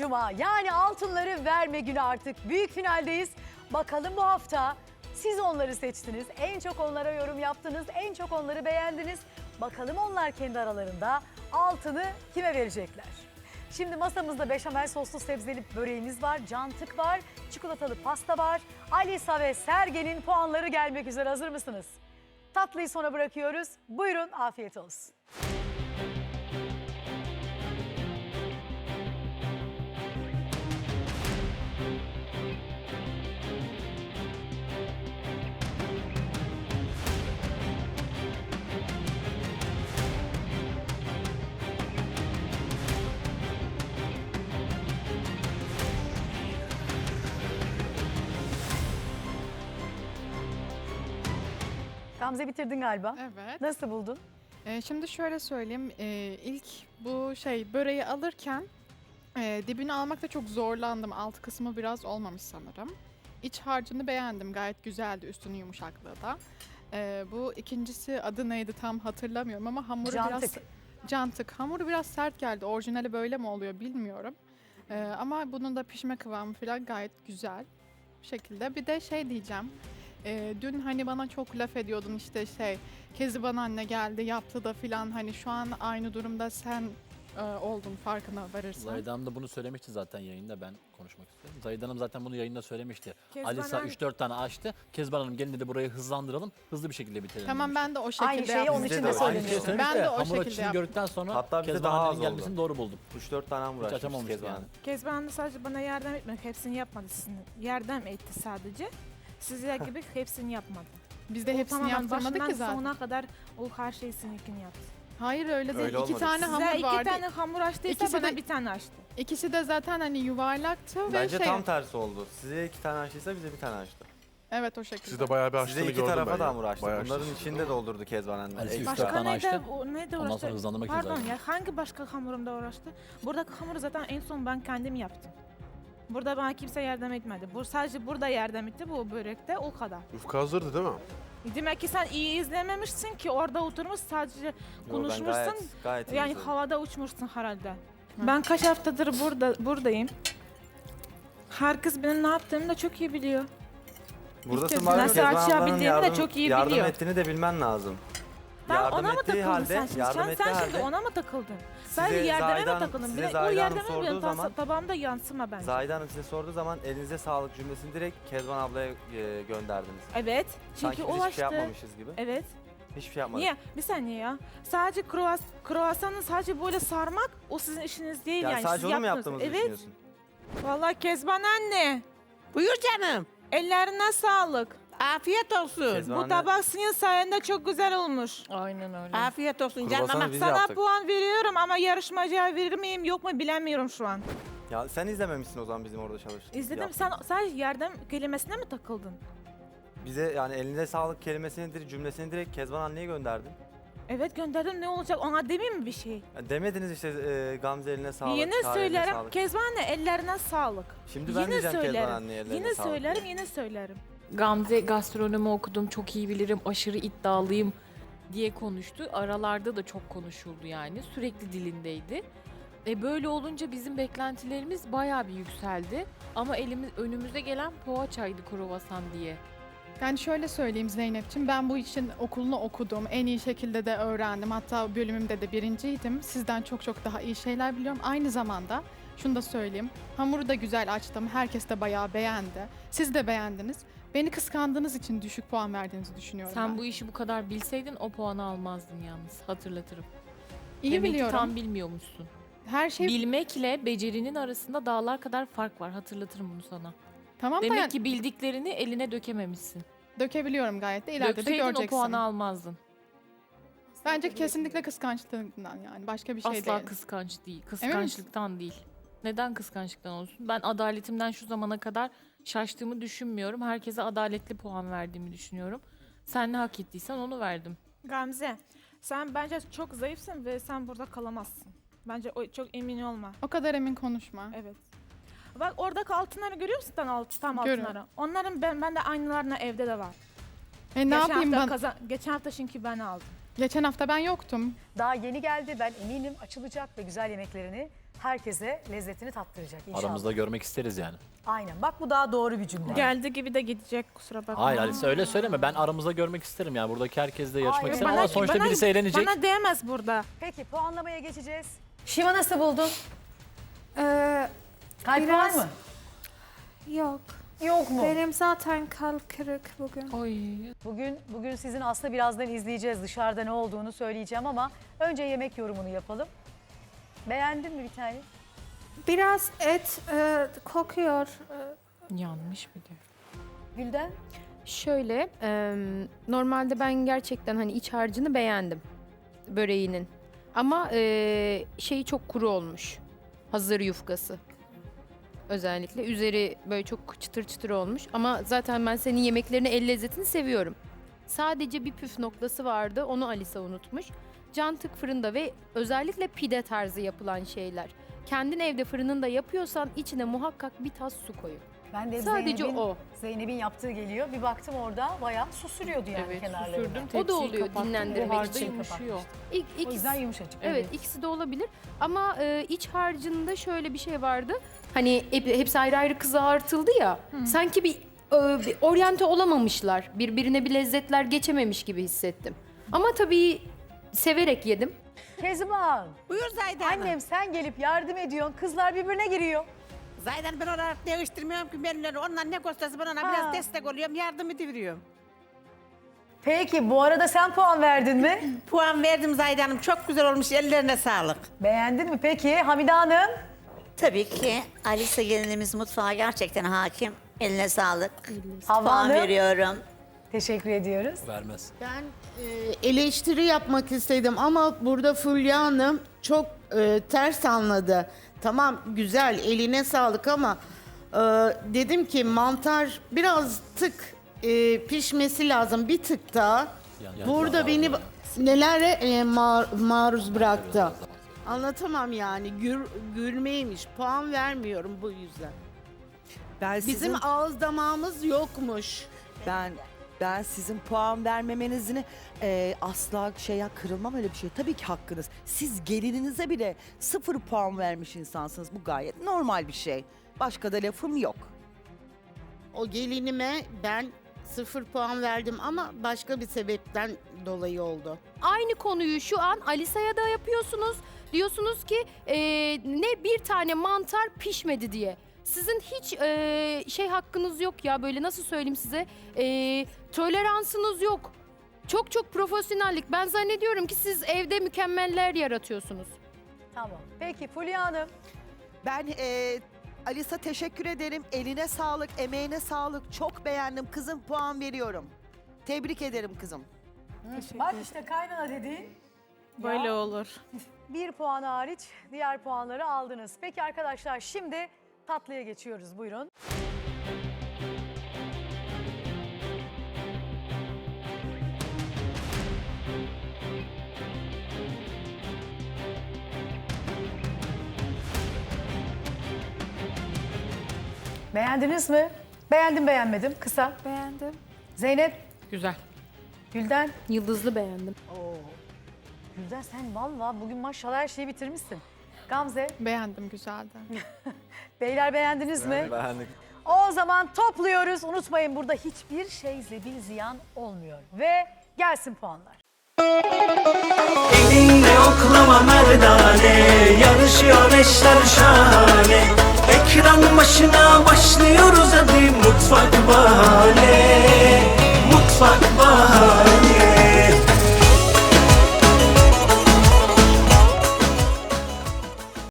cuma yani altınları verme günü artık. Büyük finaldeyiz. Bakalım bu hafta siz onları seçtiniz. En çok onlara yorum yaptınız. En çok onları beğendiniz. Bakalım onlar kendi aralarında altını kime verecekler? Şimdi masamızda beşamel soslu sebzeli böreğimiz var, cantık var, çikolatalı pasta var. Alisa ve Sergen'in puanları gelmek üzere hazır mısınız? Tatlıyı sona bırakıyoruz. Buyurun afiyet olsun. Gamze bitirdin galiba. Evet. Nasıl buldun? Ee, şimdi şöyle söyleyeyim. Ee, ilk bu şey böreği alırken e, dibini almakta çok zorlandım. Alt kısmı biraz olmamış sanırım. İç harcını beğendim. Gayet güzeldi üstünün yumuşaklığı da. Ee, bu ikincisi adı neydi tam hatırlamıyorum ama hamuru biraz Cantık. cantık. Hamuru biraz sert geldi. Orijinali böyle mi oluyor bilmiyorum. Ee, ama bunun da pişme kıvamı falan gayet güzel. Bu şekilde. Bir de şey diyeceğim. Ee, dün hani bana çok laf ediyordun işte şey Keziban anne geldi yaptı da filan hani şu an aynı durumda sen e, oldun farkına varırsan. Zahide Hanım da bunu söylemişti zaten yayında ben konuşmak istiyorum. Zahide Hanım zaten bunu yayında söylemişti. Kezban Alisa Hanım- 3-4 tane açtı. Kezban Hanım gelin dedi burayı hızlandıralım. Hızlı bir şekilde bitirelim. Tamam ben de o şekilde Aynı şeyi onun için de. Aynı şeyi söyleniyor. söylemişti. Ben de o Hamur şekilde açışını yaptım. gördükten sonra Hatta bize Kezban daha az oldu. gelmesini doğru buldum. 3-4 tane hamur Hiç açmış açamamıştı Kezban yani. Hanım. Kezban Hanım sadece bana yardım etmedi. Hepsini yapmadı sizin. Yardım etti sadece. Sizler gibi hepsini yapmadı. Biz de O hepsini tamamen yaptırmadık başından ki zaten. sonuna kadar o her şeyi seninkini yaptı. Hayır öyle değil. Öyle iki olmadı. tane Size hamur iki vardı. tane hamur açtıysa İkisi bana de- bir tane açtı. İkisi de zaten hani yuvarlaktı ve Bence şey. tam tersi oldu. Size iki tane açtıysa bize bir tane açtı. Evet o şekilde. Siz de bayağı bir Size açtığını iki gördüm tarafa ben da ya. hamur açtı. Bayağı Bunların içinde doldurdu Kezban anne. Alice Ekstra. Başka tane neyde, açtı. o, neyde Ondan uğraştı? sonra hızlandırmak için Pardon zaten. ya hangi başka hamurumda uğraştı? Buradaki hamuru zaten en son ben kendim yaptım. Burada bana kimse yardım etmedi. Bu sadece burada yardım etti bu börekte o kadar. Yufka hazırdı değil mi? Demek ki sen iyi izlememişsin ki orada oturmuş sadece Yo, ben konuşmuşsun. gayet, gayet iyi Yani izledim. havada uçmuşsun herhalde. Ben kaç haftadır burada buradayım. Herkes benim ne yaptığımı da çok iyi biliyor. Buradasın Nasıl bari Kezban ablanın açabildiğimi de yardım, çok iyi yardım biliyor. ettiğini de bilmen lazım. Ben yardım ona mı ettiği takıldın halde, sen şimdi? yardım Sen, ettiği sen şimdi halde ona mı takıldın? Sadece size Zahide mı Hanım- takıldın? size Bir de o Zahide Hanım yardımı benim sorduğu tas- zaman- tabağımda yansıma bence. Zahide Hanım size sorduğu zaman elinize sağlık cümlesini direkt Kezban ablaya e, gönderdiniz. Evet. Sanki Çünkü biz hiçbir ulaştı. şey yapmamışız gibi. Evet. Hiçbir şey yapmadık. Niye? Bir saniye ya. Sadece kruas, kruvasanı sadece böyle sarmak o sizin işiniz değil yani. Yani sadece Siz onu mu yaptınız. yaptığımızı Evet. düşünüyorsun? Vallahi Kezban anne. Buyur canım. Ellerine sağlık. Afiyet olsun. Kezban Bu anne, tabak senin sayende çok güzel olmuş. Aynen öyle. Afiyet olsun canım Kruvasanı ama biz Sana yaptık. puan veriyorum ama yarışmacıya verir miyim yok mu bilemiyorum şu an. Ya sen izlememişsin o zaman bizim orada çalıştığımızı. İzledim. yaptığımızı. Sen sadece yardım kelimesine mi takıldın? Bize yani elinize sağlık kelimesini direkt cümlesini direkt Kezban anneye gönderdin. Evet gönderdim ne olacak ona demeyeyim mi bir şey? Ya demediniz işte e, Gamze eline sağlık. yine eline söylerim. sağlık. Kezban anne ellerine sağlık. Şimdi ben yine diyeceğim Kezban söylerim. anneye ellerine Yine sağlık söylerim yine söylerim. Gamze gastronomi okudum, çok iyi bilirim, aşırı iddialıyım diye konuştu. Aralarda da çok konuşuldu yani. Sürekli dilindeydi. E böyle olunca bizim beklentilerimiz bayağı bir yükseldi. Ama elimiz önümüze gelen poğaçaydı kruvasan diye. Yani şöyle söyleyeyim Zeynep'ciğim ben bu için okulunu okudum. En iyi şekilde de öğrendim. Hatta bölümümde de birinciydim. Sizden çok çok daha iyi şeyler biliyorum. Aynı zamanda şunu da söyleyeyim. Hamuru da güzel açtım. Herkes de bayağı beğendi. Siz de beğendiniz. Beni kıskandığınız için düşük puan verdiğinizi düşünüyorum Sen ben. bu işi bu kadar bilseydin o puanı almazdın yalnız. Hatırlatırım. İyi Demek ki biliyorum. tam bilmiyormuşsun. Her şey Bilmekle becerinin arasında dağlar kadar fark var. Hatırlatırım bunu sana. tamam da Demek yani ki bildiklerini eline dökememişsin. dökebiliyorum gayet de. İleride de Dökseydin o göreceksin. puanı almazdın. Bence kesinlikle kıskançlığından yani. Başka bir şey Asla değil. kıskanç değil. Kıskançlıktan değil. Neden kıskançlıktan olsun? Ben adaletimden şu zamana kadar şaştığımı düşünmüyorum. Herkese adaletli puan verdiğimi düşünüyorum. Sen ne hak ettiysen onu verdim. Gamze sen bence çok zayıfsın ve sen burada kalamazsın. Bence o çok emin olma. O kadar emin konuşma. Evet. Bak oradaki altınları görüyor musun tam, alt, tam Görüyorum. altınları? Onların ben, ben de aynılarına evde de var. E ne geçen yapayım hafta ben? kazan- geçen hafta çünkü ben aldım. Geçen hafta ben yoktum. Daha yeni geldi. Ben eminim açılacak ve güzel yemeklerini herkese lezzetini tattıracak inşallah. Aramızda görmek isteriz yani. Aynen. Bak bu daha doğru bir cümle. Geldi gibi de gidecek kusura bakma. Hayır Alice öyle söyleme. Ben aramızda görmek isterim yani. Buradaki herkesle yarışmak Hayır, bana- ama sonuçta bana- birisi eğlenecek. Bana değmez burada. Peki puanlamaya geçeceğiz. Şiva nasıl buldun? Ee, Kalp Biraz- var mı? yok. Yok mu? Benim zaten kalp kırık bugün. Oy. Bugün bugün sizin aslında birazdan izleyeceğiz dışarıda ne olduğunu söyleyeceğim ama önce yemek yorumunu yapalım. Beğendin mi bir tane? Biraz et e, kokuyor. E, Yanmış bir de. Gülden? Şöyle, e, normalde ben gerçekten hani iç harcını beğendim böreğinin. Ama e, şeyi çok kuru olmuş. Hazır yufkası. Özellikle üzeri böyle çok çıtır çıtır olmuş. Ama zaten ben senin yemeklerini el lezzetini seviyorum. Sadece bir püf noktası vardı. Onu Alisa unutmuş. Cantık fırında ve özellikle pide tarzı yapılan şeyler. Kendin evde fırınında yapıyorsan içine muhakkak bir tas su koyun. Ben de Sadece Zeynep'in, o. Zeynep'in yaptığı geliyor. Bir baktım orada bayağı su sürüyordu yani Evet kenarlarına. susurdum. O da oluyor kapattım, dinlendirmek için. yumuşuyor. İlk, O ikisi- yüzden yumuşacık. Evet, ikisi de olabilir. Ama e, iç harcında şöyle bir şey vardı. Hani hep, hepsi ayrı ayrı kızartıldı ya. Sanki bir, e, bir oryante olamamışlar. Birbirine bir lezzetler geçememiş gibi hissettim. Ama tabii severek yedim. Kezban, Buyur Zayda Hanım. annem sen gelip yardım ediyorsun. Kızlar birbirine giriyor. Zayda Hanım ben olarak değiştirmiyorum ki benimle. Onlar ne gösterse ben ona Ha. biraz destek oluyorum. Yardım ediveriyorum. Peki bu arada sen puan verdin mi? Puan verdim Zayda Hanım. Çok güzel olmuş. Ellerine sağlık. Beğendin mi peki Hamide Hanım? Tabii ki Alisa gelinimiz mutfağa gerçekten hakim. Eline sağlık. Havva Puan Hanım? veriyorum. Teşekkür ediyoruz. Vermez. Ben e, eleştiri yapmak istedim ama burada Fulya Hanım çok e, ters anladı. Tamam güzel eline sağlık ama e, dedim ki mantar biraz tık e, pişmesi lazım bir tık daha. Burada beni nelere e, mar- maruz bıraktı. Anlatamam yani gür, gülmeymiş puan vermiyorum bu yüzden. Ben Bizim sizin ağız damağımız yokmuş. ben ben sizin puan vermemenizini e, asla şeye kırılmam öyle bir şey. Tabii ki hakkınız. Siz gelininize bile sıfır puan vermiş insansınız. Bu gayet normal bir şey. Başka da lafım yok. O gelinime ben sıfır puan verdim ama başka bir sebepten dolayı oldu. Aynı konuyu şu an Alisa'ya da yapıyorsunuz. Diyorsunuz ki e, ne bir tane mantar pişmedi diye. Sizin hiç e, şey hakkınız yok ya böyle nasıl söyleyeyim size e, toleransınız yok. Çok çok profesyonellik. Ben zannediyorum ki siz evde mükemmeller yaratıyorsunuz. Tamam. Peki Fulya Hanım. Ben e, Alisa teşekkür ederim. Eline sağlık, emeğine sağlık. Çok beğendim. Kızım puan veriyorum. Tebrik ederim kızım. Bak işte kaynana dediğin. Böyle Ya. olur. Bir puan hariç diğer puanları aldınız. Peki arkadaşlar şimdi tatlıya geçiyoruz. Buyurun. Beğendiniz mi? Beğendim beğenmedim. Kısa. beğendim. Zeynep, Güzel. Gülden. Yıldızlı beğendim. Oo. Gülden sen valla bugün maşallah her şeyi bitirmişsin. Gamze, Beğendim güzeldi. beyler beğendiniz mi? Beğendik. O zaman topluyoruz. Unutmayın burada hiçbir şey zebil ziyan olmuyor. Ve gelsin puanlar. Elinde oklama merdane Yarışıyor eşler şahane Ekran başına başlıyoruz hadi. Mutfak bahane Mutfak bahane.